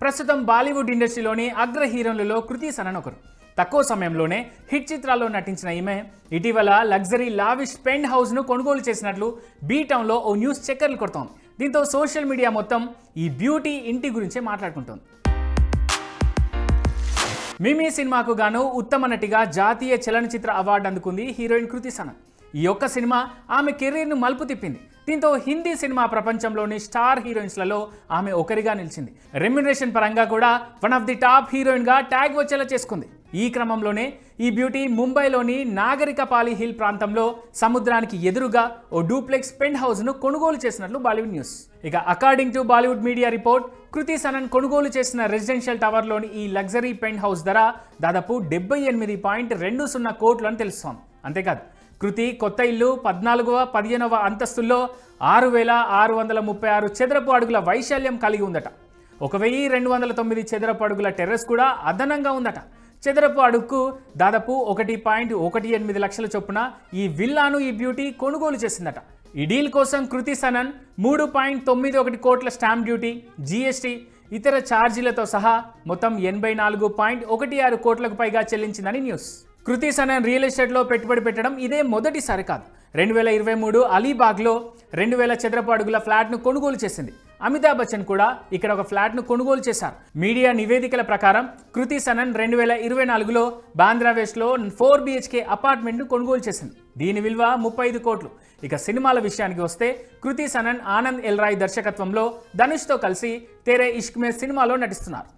ప్రస్తుతం బాలీవుడ్ ఇండస్ట్రీలోని అగ్ర హీరోలలో కృతి సనన్ ఒకరు. తక్కువ సమయంలోనే హిట్ చిత్రాల్లో నటించిన ఈమె ఇటీవల లగ్జరీ లావిష్ పెండ్ హౌస్ను కొనుగోలు చేసినట్లు బీ టౌన్లో ఓ న్యూస్ చక్కర్లు కొడుతోంది. దీంతో సోషల్ మీడియా మొత్తం ఈ బ్యూటీ ఇంటి గురించే మాట్లాడుకుంటోంది. మిమీ సినిమాకు గాను ఉత్తమ నటిగా జాతీయ చలనచిత్ర అవార్డు అందుకుంది హీరోయిన్ కృతి సనన్. ఈ ఒక్క సినిమా ఆమె కెరీర్ను మలుపు తిప్పింది. దీంతో హిందీ సినిమా ప్రపంచంలోని స్టార్ హీరోయిన్స్లలో ఆమె ఒకరిగా నిలిచింది. రెమ్యునరేషన్ పరంగా కూడా వన్ ఆఫ్ ది టాప్ హీరోయిన్గా ట్యాగ్ వచ్చేలా చేసుకుంది. ఈ క్రమంలోనే ఈ బ్యూటీ ముంబైలోని నాగరికపాలి హిల్ ప్రాంతంలో సముద్రానికి ఎదురుగా ఓ డూప్లెక్స్ పెంట్ హౌస్ను కొనుగోలు చేసినట్లు బాలీవుడ్ న్యూస్. ఇక according to Bollywood media report Kriti Sanon కొనుగోలు చేసిన రెసిడెన్షియల్ టవర్లోని ఈ లగ్జరీ పెంట్ హౌస్ ధర దాదాపు డెబ్బై ఎనిమిది పాయింట్ రెండు సున్నా కోట్లు అని తెలుస్తోంది. అంతేకాదు కృతి కొత్త ఇల్లు పద్నాలుగవ పదిహేనవ అంతస్తుల్లో ఆరు వేల ఆరు వందల ముప్పై ఆరు చదరపు అడుగుల వైశాల్యం కలిగి ఉందట. ఒక వెయ్యి రెండు వందల తొమ్మిది చదరపు అడుగుల టెర్రస్ కూడా అదనంగా ఉందట. చదరపు అడుగుకు దాదాపు ఒకటి పాయింట్ ఒకటి ఎనిమిది లక్షల చొప్పున ఈ విల్లాను ఈ బ్యూటీ కొనుగోలు చేసిందట. ఈ డీల్ కోసం కృతి సనన్ మూడు పాయింట్ తొమ్మిది ఒకటి కోట్ల స్టాంప్ డ్యూటీ జీఎస్టీ ఇతర ఛార్జీలతో సహా మొత్తం ఎనభై నాలుగు పాయింట్ ఒకటి ఆరు కోట్లకు పైగా చెల్లించిందని న్యూస్. కృతి సనన్ రియల్ ఎస్టేట్లో పెట్టుబడి పెట్టడం ఇదే మొదటిసారి కాదు. రెండు వేల ఇరవై మూడు అలీబాగ్లో రెండు వేల చదరపు అడుగుల ఫ్లాట్ను కొనుగోలు చేసింది. అమితాబ్ బచ్చన్ కూడా ఇక్కడ ఒక ఫ్లాట్ను కొనుగోలు చేశారు. మీడియా నివేదికల ప్రకారం కృతి సనన్ రెండు వేల ఇరవై నాలుగులో బాంద్రావేష్లో ఫోర్ బిహెచ్కే అపార్ట్మెంట్ను కొనుగోలు చేసింది. దీని విలువ ముప్పై ఐదు కోట్లు. ఇక సినిమాల విషయానికి వస్తే కృతి సనన్ ఆనంద్ ఎల్రాయ్ దర్శకత్వంలో ధనుష్తో కలిసి తేరే ఇష్క్ మే సినిమాలో నటిస్తున్నారు.